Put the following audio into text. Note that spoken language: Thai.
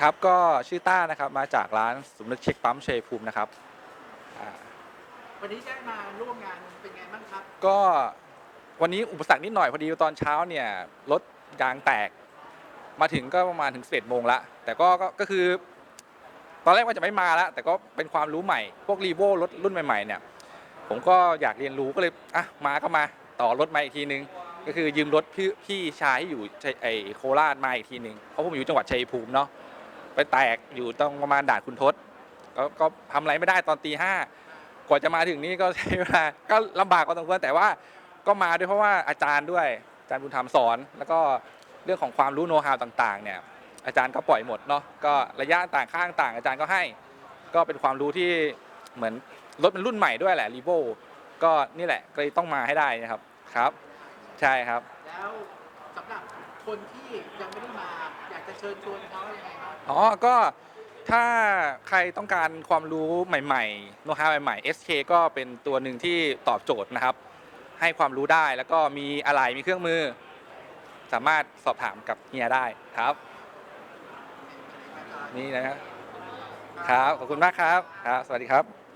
ครับก็ชื่อต้านะครับมาจากร้านสมนึกเช็คปั๊มเชยภูมินะครับอ่าวันนี้ได้มาร่วมงานเป็นไงบ้างครับ ก็วันนี้อุปสรรคนิดหน่อยพอดีตอนเช้าเนี่ยรถยางแตก มาถึงก็ประมาณถึงสิบเอ็ดโมงละแต่ก็ก็ก็คือ ตอนแรกว่าจะไม่มาแล้วแต่ก็เป็นความรู้ใหม่ พวกรีโวรถรุ่นใหม่ๆเนี่ยผมก็อยากเรียนรู้ก็เลยอะมาก็มาต่อรถมาอีกทีนึง ก็คือยืมรถพี่พี่ชายที่อยู่ชัยไอโคราชมาอีกทีหนึ่งเพราะผมอยู่จังหวัดชัยภูมิเนาะ ไปแตกอยู่ตรงประมาณด่านคุณทศก็ก็ทำอะไรไม่ได้ตอนตีห้ากว่าจะมาถึงนี่ก็ใช้เวลาก็ลำบากพอสมควรแต่ว่าก็มาด้วยเพราะว่าอาจารย์ด้วยอาจารย์บุญธรรมสอน แล้วก็เรื่องของความรู้โน้ตฮาวต่างๆเนี่ยอาจารย์ก็ปล่อยหมดเนาะก็ระยะต่างข้างต่าง อาจารย์ก็ให้ ก็เป็นความรู้ที่เหมือนรถเป็นรุ่นใหม่ด้วยแหละรีโวก็นี่แหละก็เลยต้องมาให้ได้นะครับครับ ใช่ครับ แล้ว สำหรับคนที่ยังไม่ได้มา อยากจะเชิญชวนเขายังไงบ้างอ๋อ ก็ถ้าใครต้องการความรู้ใหม่ๆโน้ตฮาวใหม่ๆ SK ก็เป็นตัวหนึ่งที่ตอบโจทย์นะครับ ให้ความรู้ได้แล้วก็มีอะไรมีเครื่องมือ สามารถสอบถามกับเฮียได้ครับ นี่นะครับครับ ขอบคุณมากครับครับ สวัสดีครับ